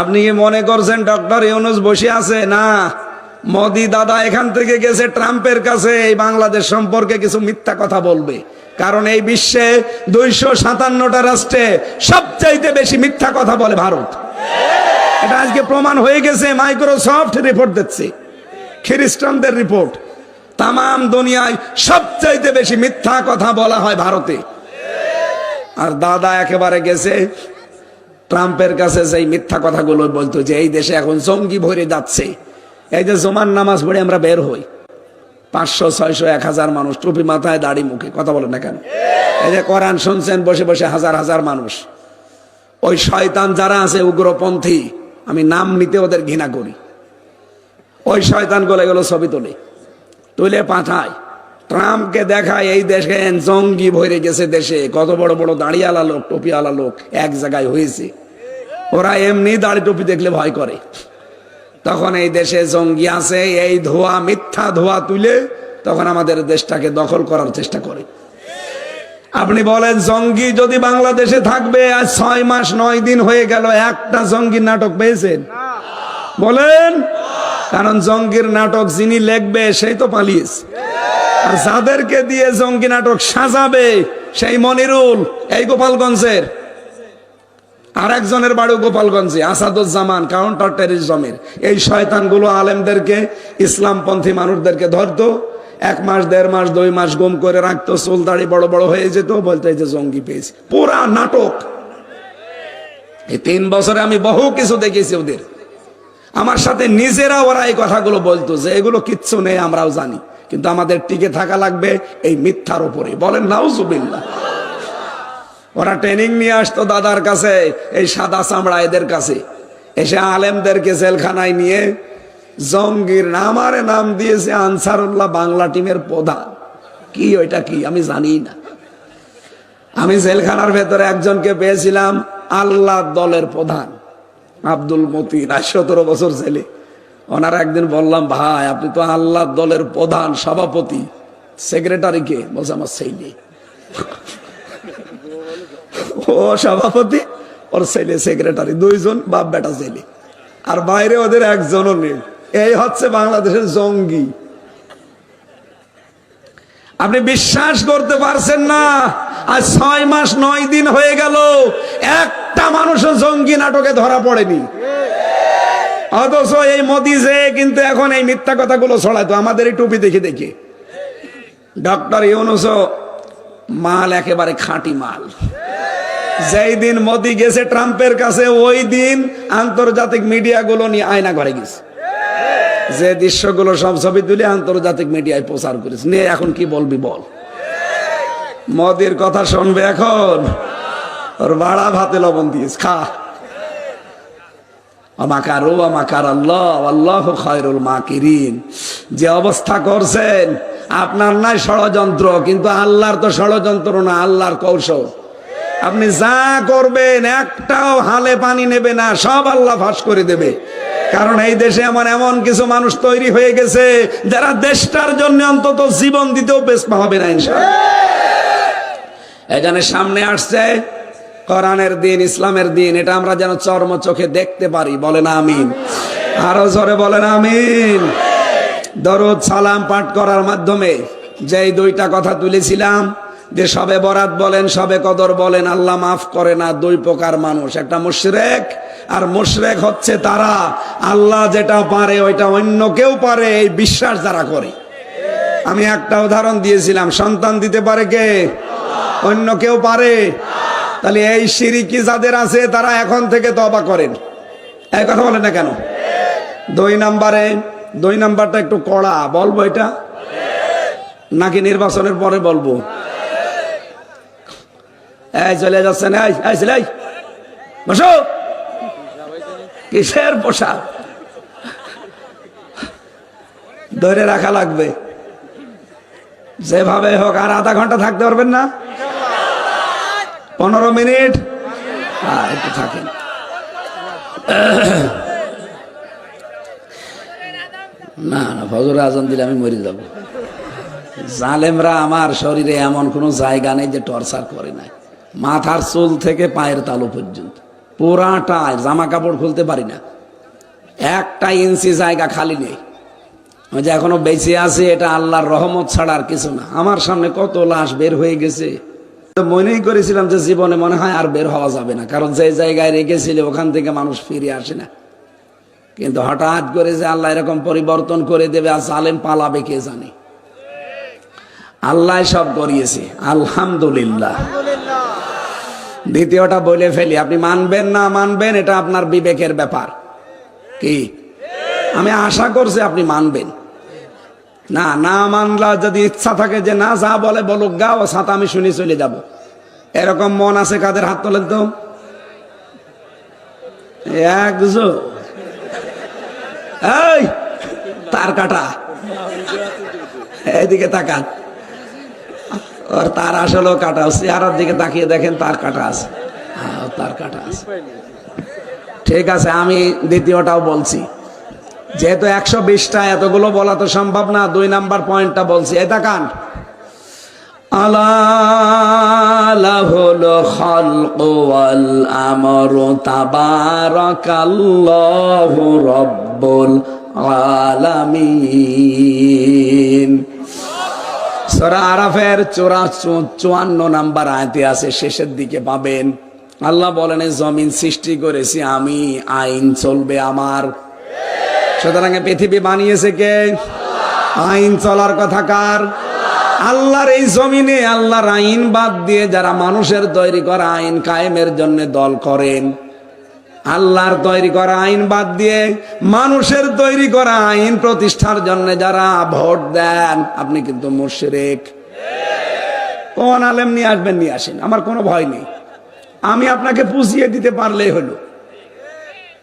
আপনি কি মনে করছেন ডক্টর ইউনুস বসে আছে? না। মোদি দাদা এখান থেকে গেছে ট্রাম্পের কাছে, এই বাংলাদেশ সম্পর্কে কিছু মিথ্যা কথা বলবে। কারণ এই বিশ্বে দুইশো সাতান্নটা রাষ্ট্রে সবচাইতে বেশি মিথ্যা কথা বলে ভারত। এটা আজকে প্রমাণ হয়ে গেছে, মাইক্রোসফট রিপোর্ট দিচ্ছে। খ্রিস্টানদের রিপোর্ট তাম দুনিয়ায় সবচাইতে বেশি মিথ্যা কথা বলা হয় ভারতে। আর দাদা একেবারে গেছে ট্রাম্পের কাছে সেই মিথ্যা কথাগুলো বলতো যে এই দেশে এখন জঙ্গি ভরে যাচ্ছে, এই যে জমান নামাজ পড়ে আমরা বের হই। পাঁচশো, ছয়শো, এক হাজার মানুষ টুপি মাথায় দাড়ি মুখে, কথা বলে না কেন? এই যে কোরআন শুনছেন, বসে বসে হাজার হাজার মানুষ। ওই শয়তান যারা আছে, উগ্রপন্থী, আমি নাম নিতে ওদের ঘৃণা করি। ওই শয়তান গলে গেলো ছবি তোলে। তুলে পাঠায়। ট্রাম্পকে দেখায় এই দেশে জঙ্গি ভরে গেছে দেশে। কত বড় বড় দাঁড়িয়ালা লোক, টুপিওয়ালা লোক এক জায়গায় হয়েছে। ওরা এমনি দাড়ি টুপি দেখলে ভয় করে। তখন এই দেশে জঙ্গি আছে, এই ধোয়া, মিথ্যা ধোয়া তুলে তখন আমাদের দেশটাকে দখল করার চেষ্টা করে। আপনি বলেন, জঙ্গি যদি বাংলাদেশে থাকবে, আজ ছয় মাস, নয় দিন হয়ে গেল, একটা জঙ্গির নাটক পেয়েছেন? বলেন, কারণ জঙ্গির নাটক যিনি লেখবে, সেই তো পালিয়েছে। আর যাদেরকে দিয়ে জঙ্গি নাটক সাজাবে, সেই মনিরুল, এই গোপালগঞ্জের। আর একজনের বাড়ি গোপালগঞ্জে, আসাদুজ্জামান কাউন্টার টেরিজমের এই শয়তানগুলো আলেমদেরকে, ইসলামপন্থী মানুষদেরকে ধরতো, এক মাস, দেড় মাস, দুই মাস গুম করে রাখতো, চুল দাড়ি বড় বড় হয়ে যেত, বলতে যে জঙ্গি পেয়েছি। পুরা নাটক। এই তিন বছরে আমি বহু কিছু দেখেছি ওদের। আমার সাথে নিজেরা ওরা এই কথাগুলো বলতো যে এগুলো কিচ্ছু নেই, আমরাও জানি। কিন্তু আমাদের টিকে থাকা লাগবে এই মিথ্যার উপরে। বলেন, নাউজুবিল্লাহ। ওরা ট্রেনিং নিয়ে আসতো দাদার কাছে, এই সাদা চামড়া এদের কাছে। এসে আলেমদেরকে জেলখানায় নিয়ে জঙ্গির নামারে নাম দিয়েছে আনসারুল্লাহ বাংলা টিমের প্রধান। কি, ওইটা কি? আমি জানি না। আমি জেলখানার ভেতরে একজনকে পেয়েছিলাম আল্লাহ দলের প্রধান। আব্দুল মতিন, আর সতেরো বছর ছেলে ওনারা একদিন বললাম, ভাই, আপনি তো আল্লাহ দলের প্রধান সভাপতি সেক্রেটারিকে বলছে, আমার ছেলে। ও সভাপতি, ওর ছেলে সেক্রেটারি দুইজন বাপ বেটা ছেলে আর বাইরে ওদের একজনও নেই। এই হচ্ছে বাংলাদেশের জঙ্গি। আপনি বিশ্বাস করতে পারছেন না? আজ ছয় মাস, নয় দিন হয়ে গেল। একটা মানুষও জঙ্গি নাটকে ধরা পড়েনি। অথচ এই মোদি যে কিন্তু এখন এই মিথ্যা কথাগুলো ছড়াইতো আমাদের এই টুপি দেখে দেখে। ডক্টর ইউনুস মাল একেবারে খাঁটি মাল। যেই দিন মোদি গেছে ট্রাম্পের কাছে, ওই দিন আন্তর্জাতিক মিডিয়াগুলো নিয়ে আয়না ঘরে গেছে। যে দৃশ্যগুলো সব ছবি তুলে আন্তর্জাতিক মিডিয়ায় প্রচার করেছে। নিয়ে এখন কি বলবি বল? মদির কথা শুনবে এখন? ওর বাড়া ভাতে লবণ দিয়েছ খা আমাকারো আমাকার আল্লাহ আল্লাহ খয়রুল মাকিরিন যে অবস্থা করছেন আপনার নাই ষড়যন্ত্র, কিন্তু আল্লাহর তো ষড়যন্ত্র না, আল্লাহর কৌশল। আপনি যা করবেন, একটাও হালে পানি নেবে না, সব আল্লাহ ফাঁস করে দেবে। কারণ এই দেশে আমার এমন কিছু মানুষ তৈরি হয়ে গেছে, যারা দেশটার জন্য অন্তত জীবন দিতেও বেশ হবে না ইনশাল্লাহ এখানে সামনে আসছে কোরআনের দিন, ইসলামের দিন, এটা আমরা যেন চর্ম চোখে দেখতে পারি। বলেন আমিন। আরও জোরে বলেন আমিন। দরদ সালাম পাঠ করার মাধ্যমে যেই দুইটা কথা তুলেছিলাম, যে সবে বরাত বলেন, সবে কদর বলেন, আল্লাহ মাফ করে না দুই প্রকার মানুষ। একটা মুশরেক আর মুশরেক হচ্ছে তারা, আল্লাহ যেটা পারে ওইটা অন্য কেউ পারে, এই বিশ্বাস যারা করে। আমি একটা উদাহরণ দিয়েছিলাম, সন্তান দিতে পারে কে? অন্য কেউ পারে? তাহলে এই সিরিকি যাদের আছে, তারা এখন থেকে তবা করেন। এই কথা বলেন না কেন? দুই নাম্বারে, দুই নাম্বারটা একটু কড়া, বলব এটা? নাকি নির্বাচনের পরে বলব? চলে যাচ্ছেন বসো। কিসের পোশাক? ধরে রাখা লাগবে। যেভাবে হোক আর আধা ঘণ্টা থাকতে পারবেন না? পনেরো মিনিট। একটু থাকেন। না না, ফজর আজান দিলে আমি মরে যাব। জালেমরা আমার শরীরে এমন কোনো জায়গা নেই যে টর্চার করে নাই। মাথার চুল থেকে পায়ের তালু পর্যন্ত। পুরাটা জামা কাপড় খুলতে পারি না। একটা ইঞ্চি জায়গা খালি নেই। যে এখনও বেঁচে আছে, এটা আল্লাহর রহমত ছাড়া আর কিছু না। আমার সামনে কত লাশ বের হয়ে গেছে। মনেই করেছিলাম যে জীবনে মনে হয় আর বের হওয়া যাবে না, কারণ যে জায়গায় রেখেছিল ওখান থেকে মানুষ ফিরে আসে না। কিন্তু হঠাৎ করে যে আল্লাহ এরকম পরিবর্তন করে দেবে আর জালেম পালাবে কে জানে? আল্লাহ সব করিয়েছে, আলহামদুলিল্লাহ। দ্বিতীয়টা বলে ফেলি, আপনি মানবেন না মানবেন, এটা আপনার বিবেকের ব্যাপার। কি? আমি আশা করছি আপনি মানবেন। না না মানলা যদি ইচ্ছা থাকে যে না যা বলে বলুক গা ও সাথে আমি শুনে চলে যাব। এরকম মন আছে কাদের হাত তোলেন তো? তার কাটা। এদিকে তাকান। ওর তার আসলেও কাটা চেহারার দিকে তাকিয়ে দেখেন তার কাটা আছে। হ্যাঁ তার কাটা আছে। ঠিক আছে, আমি দ্বিতীয়টাও বলছি। যেহেতু একশো বিশটা এতগুলো বলা তো সম্ভব না, দুই নাম্বার পয়েন্টটা বলছি। এই তাকান আলাহুল খালক ওয়াল আমরু তাবারাকাল্লাহু রব্বুল আলামিন। সূরা আরাফের চোরা চুয়ান্ন নাম্বার আয়াতে আছে, শেষের দিকে পাবেন। আল্লাহ বলেন জমিন সৃষ্টি করেছি আমি, আইন চলবে আমার। সুতরাং পৃথিবী বানিয়েছে কে? আইন চলার কথা কার? আল্লাহর এই জমিনে আল্লাহর আইন বাদ দিয়ে যারা মানুষের তৈরি করা আইন কায়েমের জন্য দল করেন, আল্লাহর তৈরি করা আইন বাদ দিয়ে মানুষের তৈরি করা আইন প্রতিষ্ঠার জন্য যারা ভোট দেন, আপনি কিন্তু মুশরিক। কোন আলেম নিয়ে আসবেন, নিয়ে আসেন, আমার কোনো ভয় নেই। আমি আপনাকে পুষিয়ে দিতে পারলেই হলো।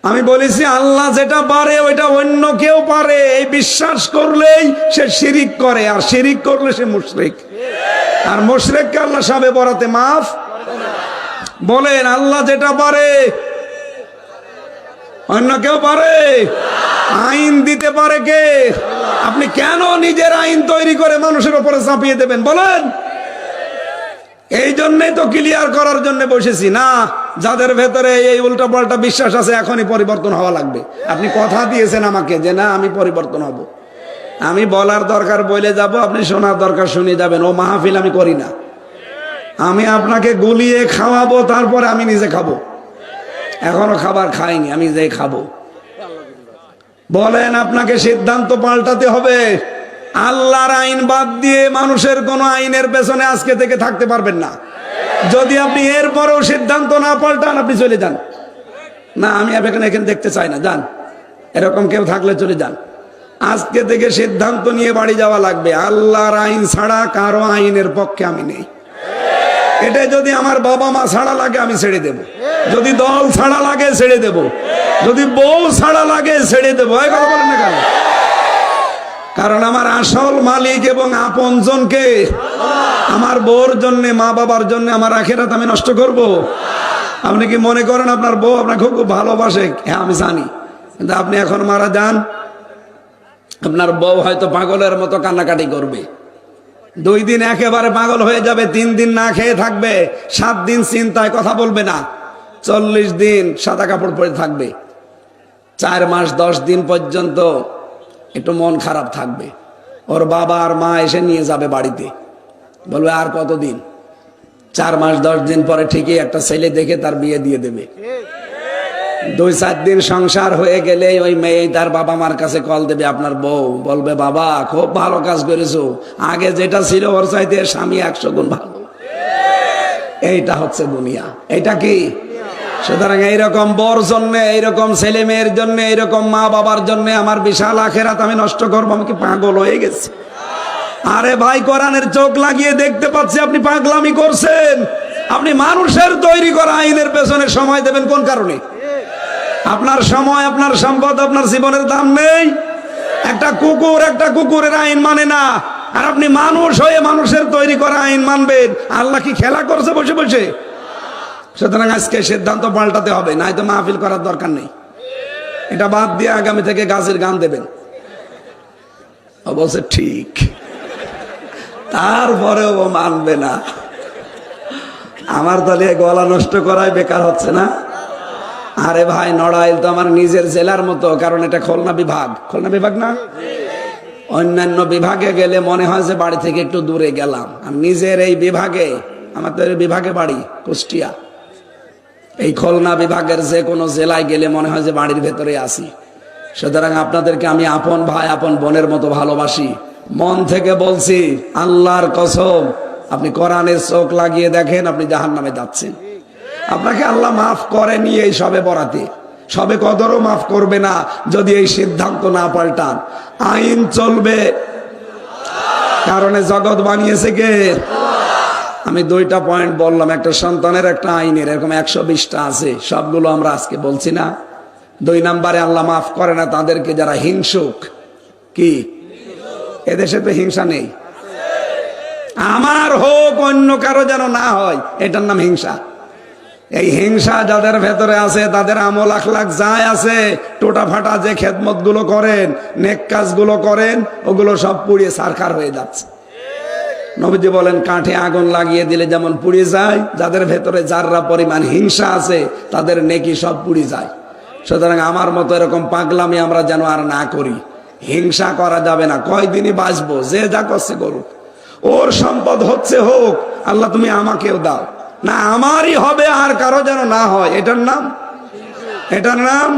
আমি বলেছি, আল্লাহ যেটা পারে, ওইটা অন্য কেউ পারে। এই বিশ্বাস করলেই সে শিরিক করে, আর শিরিক করলে সে মুশরিক। আর মুশরিককে আল্লাহ সাবে বরাতে মাফ। বলেন, আল্লাহ যেটা পারে, অন্য কেউ পারে? আইন দিতে পারে কে? আপনি কেন নিজের আইন তৈরি করে মানুষের উপরে চাপিয়ে দেবেন? বলেন। এই জন্যই তো ক্লিয়ার করার জন্য বসেছি। না যাদের ভেতরে এই উল্টা পাল্টা বিশ্বাস আছে, এখনই পরিবর্তন হওয়া লাগবে। আপনি কথা দিয়েছেন আমাকে যে, না, আমি পরিবর্তন হব। আমি বলার দরকার বলে যাব, আপনি শোনার দরকার শুনে যাবেন। ও মাহফিল আমি করি না। আমি আপনাকে গুলিয়ে খাওয়াবো, তারপরে আমি নিজে খাব। এখনও খাবার খাইনি, আমি যে খাব। বলেন আপনাকে সিদ্ধান্ত পাল্টাতে হবে। আল্লাহর আইন বাদ দিয়ে মানুষের কোন আইনের পেছনে আজকে থেকে থাকতে পারবেন না। যদি আপনি এরপরেও সিদ্ধান্ত না পাল্টান, আপনি চলে যান। না, আমি এখানে এখানে দেখতে চাই না, যান। এরকম কেউ থাকলে চলে যান। আজকে থেকে সিদ্ধান্ত নিয়ে বাড়ি যাওয়া লাগবে। আল্লাহর আইন ছাড়া কারও আইনের পক্ষে আমি নেই। এটা যদি আমার বাবা মা ছাড়া লাগে, আমি ছেড়ে দেব। যদি দল ছাড়া লাগে, ছেড়ে দেব। যদি বউ ছাড়া লাগে, ছেড়ে দেবো। কথা বলেন না কেন? কারণ আমার আসল মালিক এবং আপনজনকে আমার বউর জন্য, মা বাবার জন্য আমার আখেরাত আমি নষ্ট করব। আপনি কি মনে করেন আপনার বউ আপনাকে খুব খুব ভালোবাসে? হ্যাঁ আমি জানি। কিন্তু আপনি এখন মারা যান, আপনার বউ হয়তো পাগলের মতো কান্নাকাটি করবে। দুই দিন একেবারে পাগল হয়ে যাবে, তিন দিন না খেয়ে থাকবে, সাত দিন চিন্তায় কথা বলবে না, চল্লিশ দিন সাদা কাপড় পরে থাকবে। চার মাস, দশ দিন পর্যন্ত একটু মন খারাপ থাকবে। ওর বাবা আর মা এসে নিয়ে যাবে বাড়িতে। বলবে, আর কতদিন? চার মাস, দশ দিন পরে ঠিকই একটা ছেলে দেখে তার বিয়ে দিয়ে দেবে। দুই, চার দিন সংসার হয়ে গেলে ওই মেয়ে তার বাবা মার কাছে কল দেবে, আপনার বউ। বলবে, বাবা, খুব ভালো কাজ করেছ। আগে যেটা ছিল ওর চাইতে স্বামী একশো গুণ ভালো। এইটা হচ্ছে দুনিয়া। এটা কি? সুতরাং এইরকম বর জন্য, এইরকম ছেলে মেয়ের জন্য, এইরকম মা বাবার জন্য আমার বিশাল আখেরাত আমি নষ্ট করব, আমি কি পাগল হয়ে গেছি? আরে ভাই, কোরআনের চোখ লাগিয়ে দেখতে পাচ্ছি, আপনি পাগলামি করছেন। আপনি মানুষের তৈরি করা আইনের পেছনে সময় দেবেন কোন কারণে? আপনার সময়, আপনার সম্পদ, আপনার জীবনের দাম নেই। একটা কুকুর, একটা কুকুরের আইন মানে না। আর আপনি মানুষ হয়ে মানুষের তৈরি করা আইন মানবেন। আল্লাহ কি খেলা করছে? বসে বসে। সুতরাং আজকে সিদ্ধান্ত পাল্টাতে হবে নাই তো মাহফিল করার দরকার নেই। এটা বাদ দিয়ে আগামী থেকে গাছের গান দেবেন। অবশ্য ঠিক। তারপরেও মানবে না। আমার তাহলে গলা নষ্ট করাই বেকার হচ্ছে না। আরে ভাই, নড়াইল তো আমার নিজের জেলার মতো, কারণ এটা খুলনা বিভাগ। খুলনা বিভাগ না? অন্যান্য বিভাগে গেলে মনে হয় যে বাড়ি থেকে একটু দূরে গেলাম। আর নিজের এই বিভাগে আমাদের বিভাগে বাড়ি, কুষ্টিয়া। এই খুলনা বিভাগের যে কোনো জেলায় গেলে মনে হয় যে বাড়ির ভেতরে আসি সুতরাং আপনাদেরকে আমি আপন ভাই, আপন বোনের মতো ভালোবাসি। মন থেকে বলছি, আল্লাহর কসম, আপনি কোরআনের চোখ লাগিয়ে দেখেন, আপনি জাহান নামে যাচ্ছেন। আপনাকে আল্লাহ মাফ করেনি এই সবে বরাতে। সবে কদরও মাফ করবে না যদি এই সিদ্ধান্ত না পাল্টান। আইন চলবে। কারণে জগৎ বানিয়েছে কে? আমি দুইটা পয়েন্ট বললাম, একটা সন্তানের, একটা আইনের, এরকম একশো বিশটা আছে, সবগুলো আমরা আজকে বলছি না। দুই নাম্বারে আল্লাহ মাফ করে না তাদেরকে যারা হিংসুক। কি? এদেশে তো হিংসা নেই। আমার হোক, অন্য কারও যেন না হয়, এটার নাম হিংসা। এই হিংসা যাদের ভেতরে আছে, তাদের আমল আখলাখ যায় আছে টোটা ফাটা যে খেদমতগুলো করেন, নেক কাজগুলো করেন, ওগুলো সব পুড়িয়ে সারখার হয়ে যাচ্ছে। নবীজি বলেন, কাঠে আগুন লাগিয়ে দিলে যেমন পুড়ে যায়, যাদের ভেতরে যাররা পরিমাণ হিংসা আছে, তাদের নেকি সব পুড়ে যায়। সুতরাং আমার মতো এরকম পাগলামি আমরা যেন আর না করি। হিংসা করা যাবে না, কয়দিনই বাঁচবো, যে যা করছে করুক। ওর সম্পদ হচ্ছে হোক, আল্লাহ তুমি আমাকেও দাও। না, আমারই হবে আর কারও যেন না হয়, এটার নাম? এটার নাম?